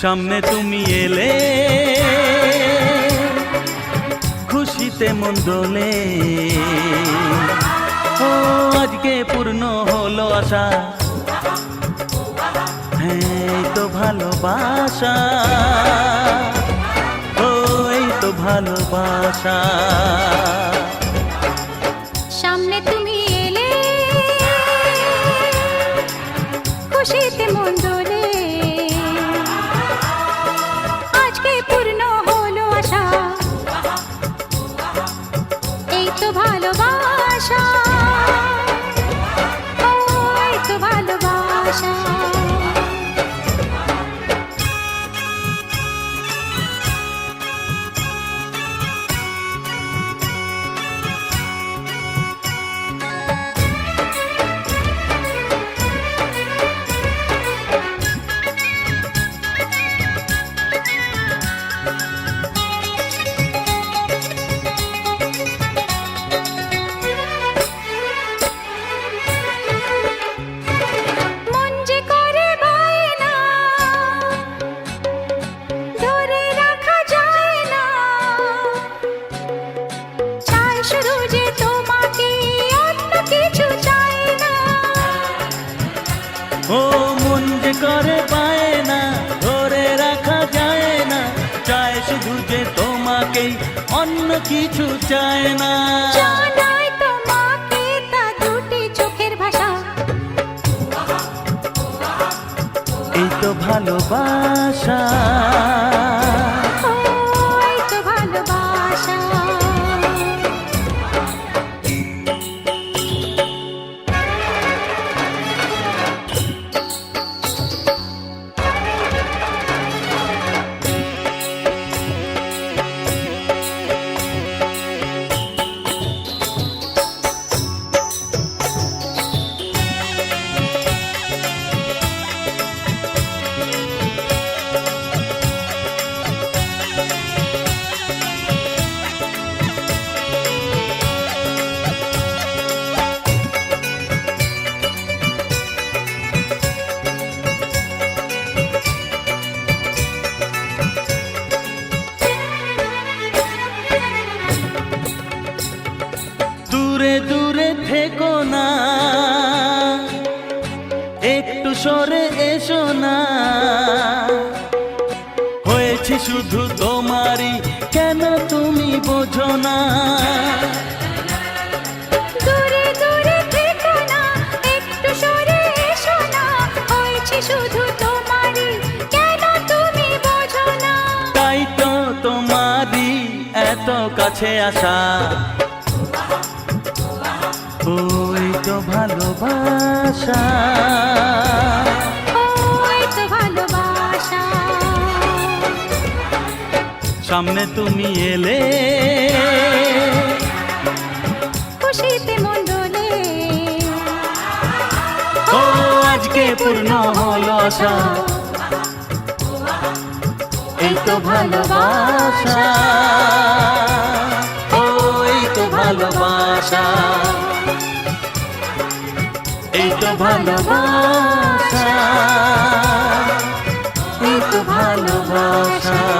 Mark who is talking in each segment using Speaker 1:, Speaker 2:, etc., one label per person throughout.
Speaker 1: সামনে তুমি এলে খুশিতে মন দোলে ও, আজকে পূর্ণ হলো আশা। হ্যাঁ তো ভালোবাসা। ও, এই তো ভালোবাসা।
Speaker 2: সামনে তুমি এলে, খুশিতে মন দোলে না।
Speaker 1: এই তো ভালোবাসা। এত কাছে আসা। ওই তো ভালোবাসা। সামনে তুমি এলে।
Speaker 2: খুশিতে মন দোলে
Speaker 1: ও আজকে পূর্ণ হলো আশা। এই তো ভালোবাসা। ওই তো ভালোবাসা। এই তো ভালোবাসা। এই তো ভালোবাসা।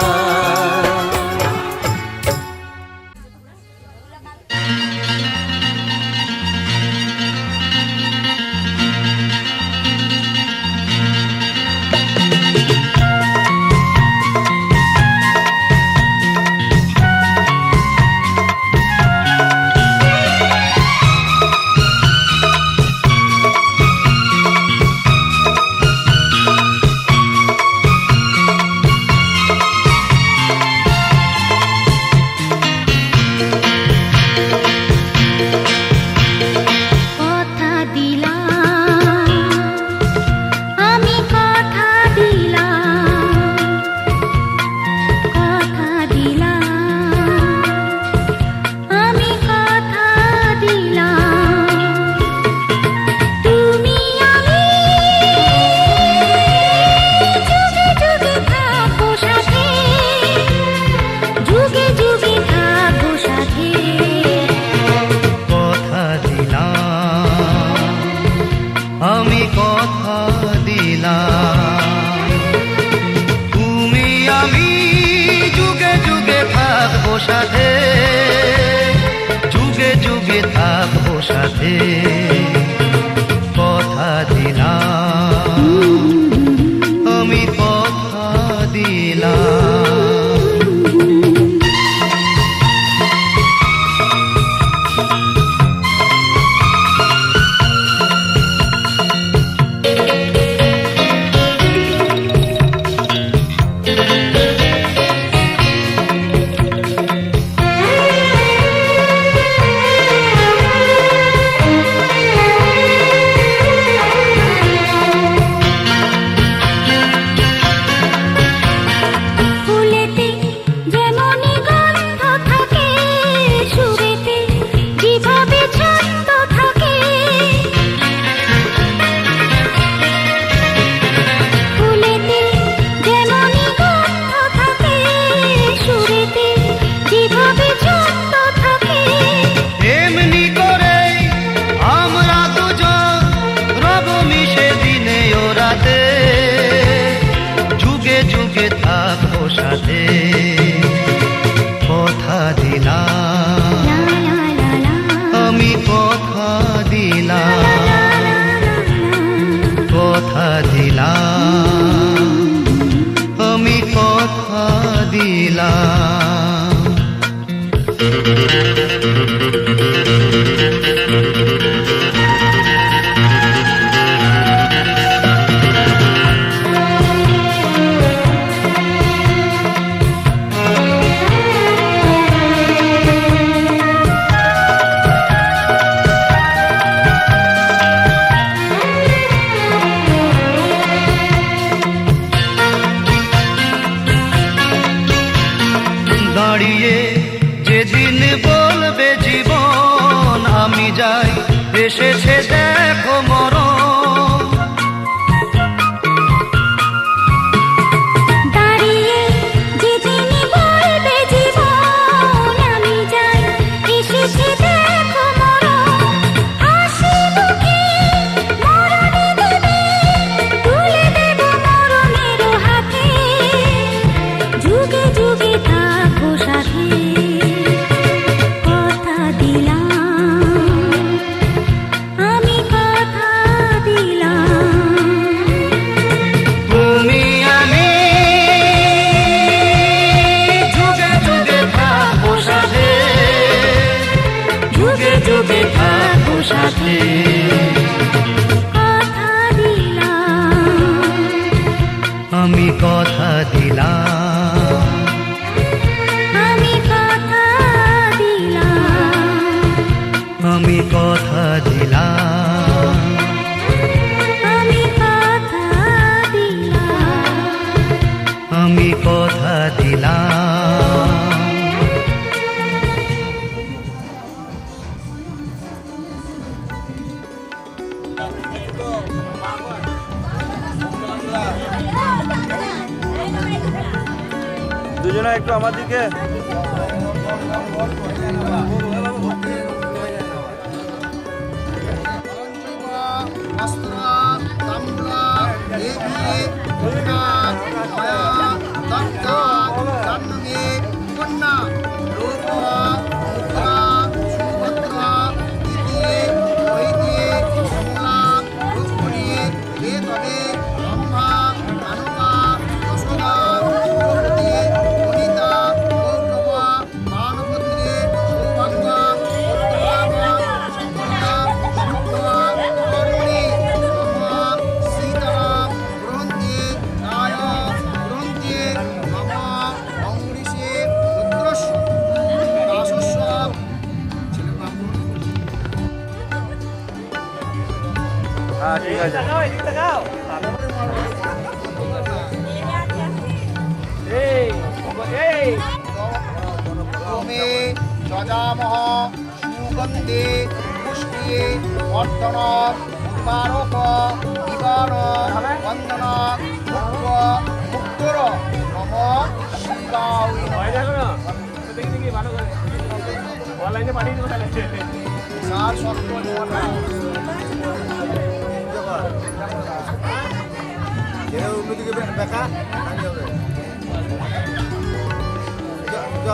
Speaker 3: আমি কথা দিলাম। তুমি আমি যুগে যুগে যুগে যুগে থাকব সাথে।
Speaker 2: কথা দিলাম।
Speaker 3: நிலா Thank
Speaker 2: you. কথা দিলাম
Speaker 4: দুজনে একটু আমার দিকে
Speaker 5: Astral, Tamula, Devi, Bhutnath, Maya, Yeah.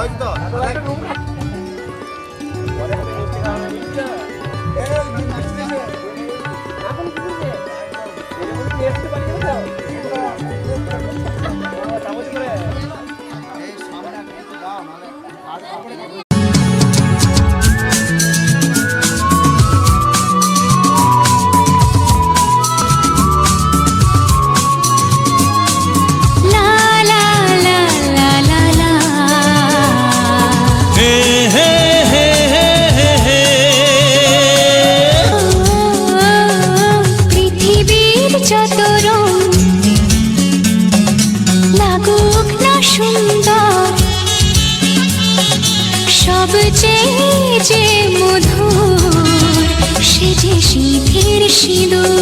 Speaker 5: いて。
Speaker 2: সিঁদুর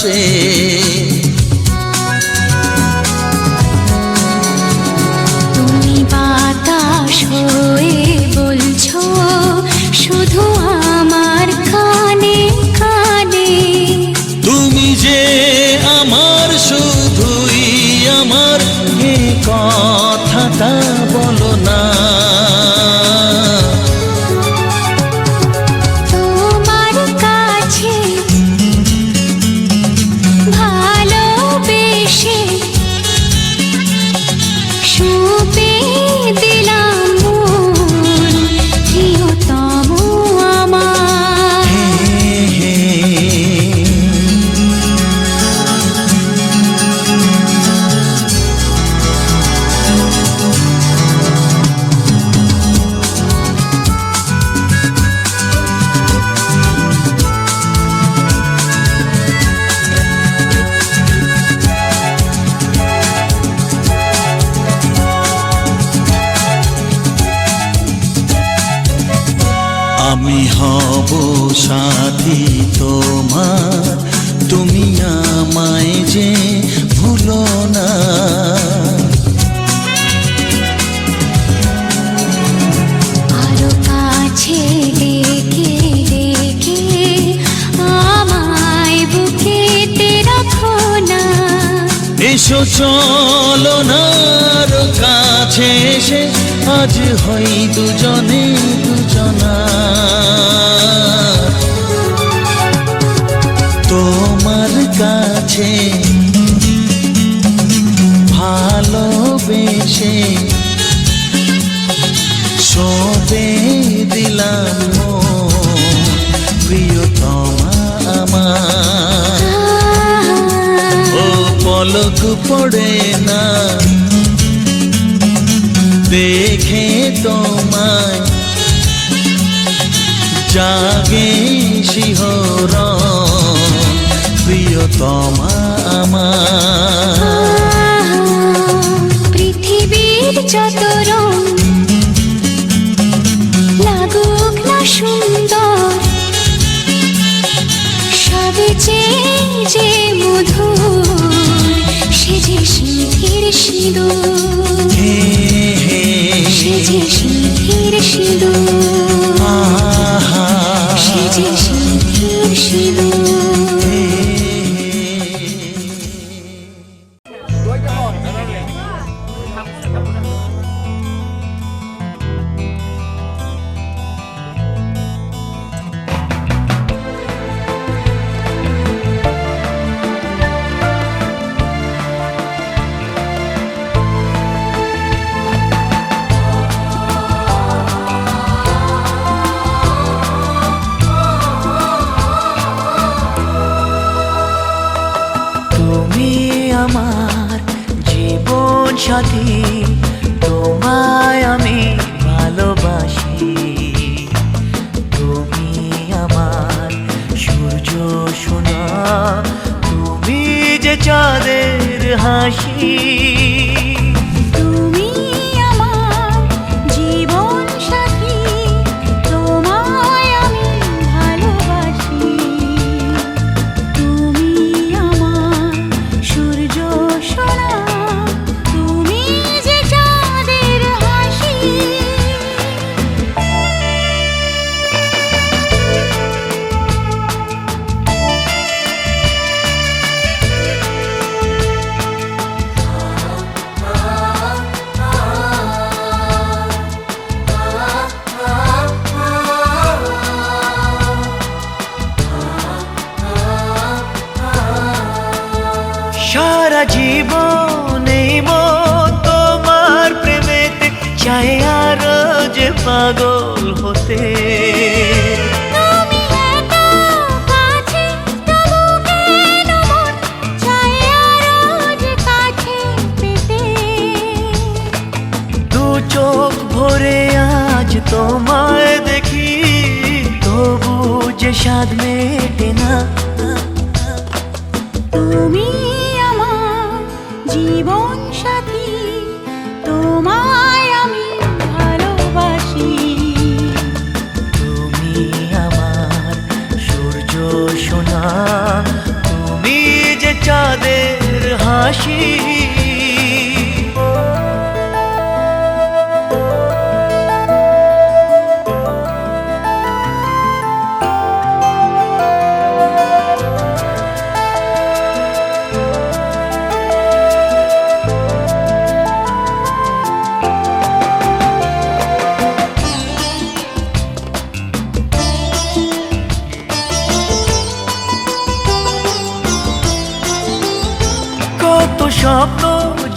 Speaker 1: você. আমি হব সাথী তোমার। তুমি আমায় যে ভুলো না। এসো চলো না কাছে এসে আজ হই দুজনে দুজনা। তোমার কাছে ভালোবেসে সবে দিলাম প্রিয়তমা আমার। ও পলক পড়ে দেখে তোমায় জাগে শিহর প্রিয়তমা আমার।
Speaker 2: পৃথিবীর যত রং লাগুক না সুন্দর, সবে যে মধুর সে যে সিঁথির সিঁদুর। সে যে সিঁথির সিঁদুর
Speaker 1: সেজে
Speaker 2: সে সিঁদুর।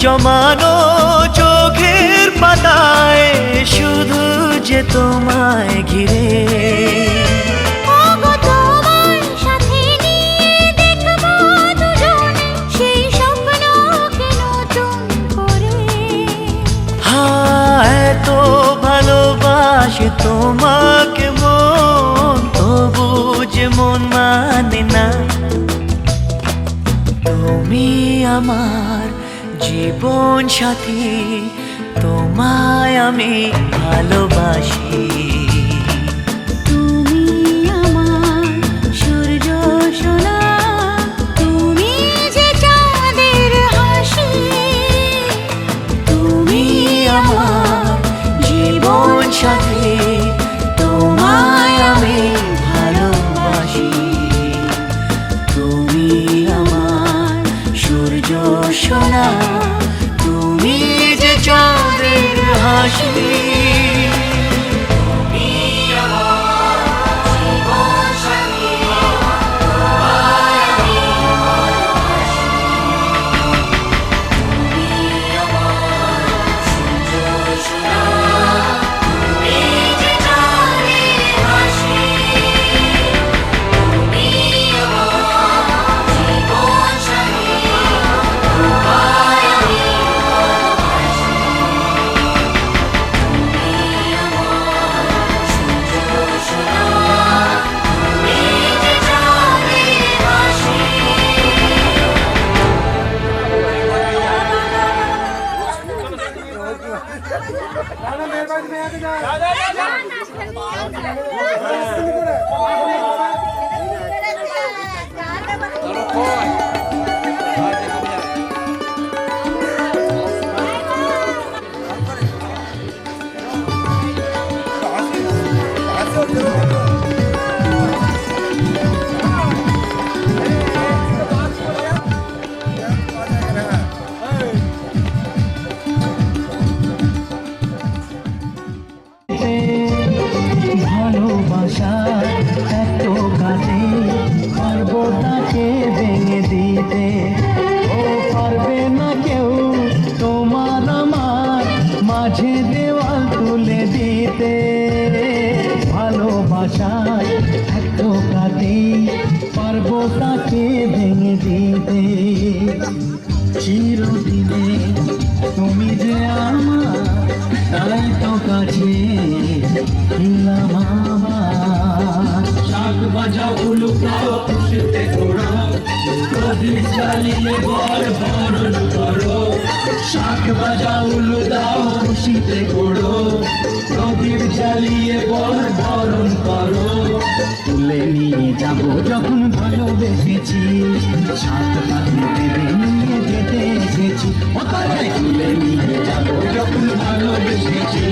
Speaker 1: জমানো চোখের পাতায় শুধু যে তোমায় ঘিরে। ভালোবাসে তোমাকে মন তবু যে মন মানে না। তুমি আমার জীবন সাথী তোমায় আমি ভালোবাসি। দিতে ও পারবে না কেউ তোমার মাঝে দেওয়াল তুলে দিতে। ভালোবাসার এত কাজে পারব তাকে ভেঙে দিতে। চিরদিনে তুমি যে আমার কাছে বাজা উলুকাও খুশিতে জ্বালিয়ে বল বরণ করো শাক বাজা উলু দাও খুশিতে ঘোড়ো প্রদীপ জ্বালিয়ে বল বরণ করো তুলে নিয়ে যাব যখন ভালোবেসেছি। সাত পাখি দেবে নিয়ে যেতে এসেছি। তুলে নিয়ে যাব যখন ভালোবেসেছি।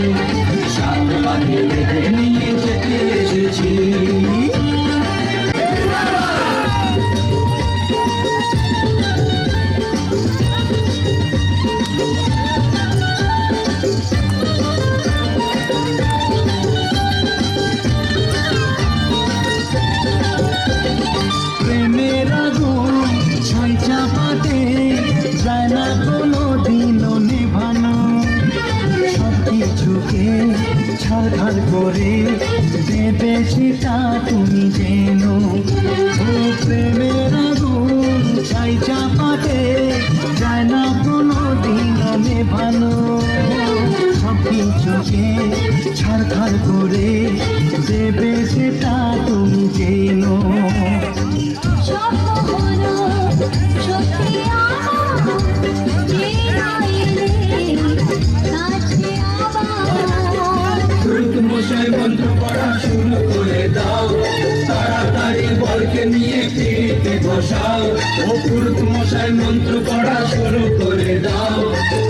Speaker 6: বসাও অপুর তোমার মন্ত্র পড়া শুরু করে দাও।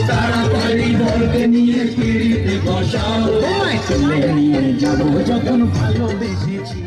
Speaker 6: তাড়াতাড়ি বলকে নিয়ে পিড়িতে বসাও। তোমায় চলে নিয়ে যাব যখন ভালোবেসেছি।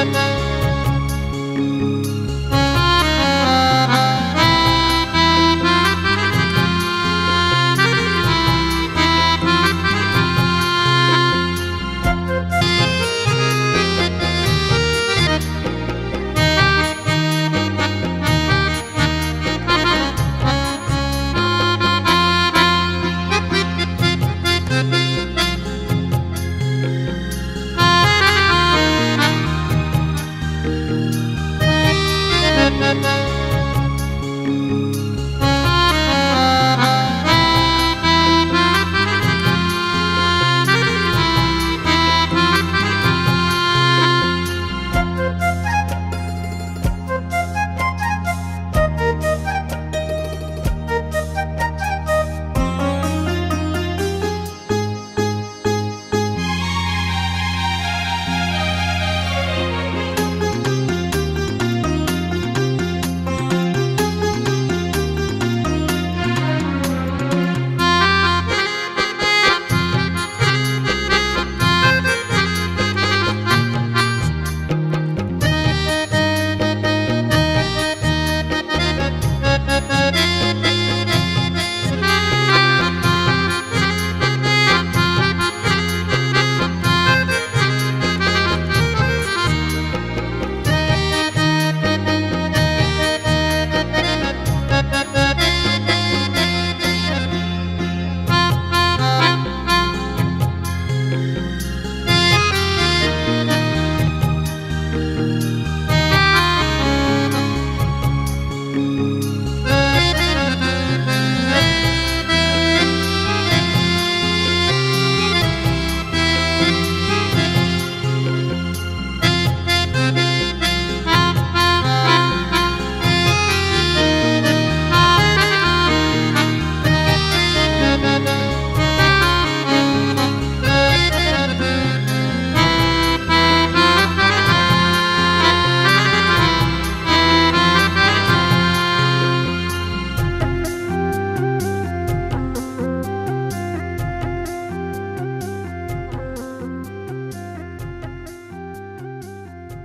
Speaker 7: Thank you.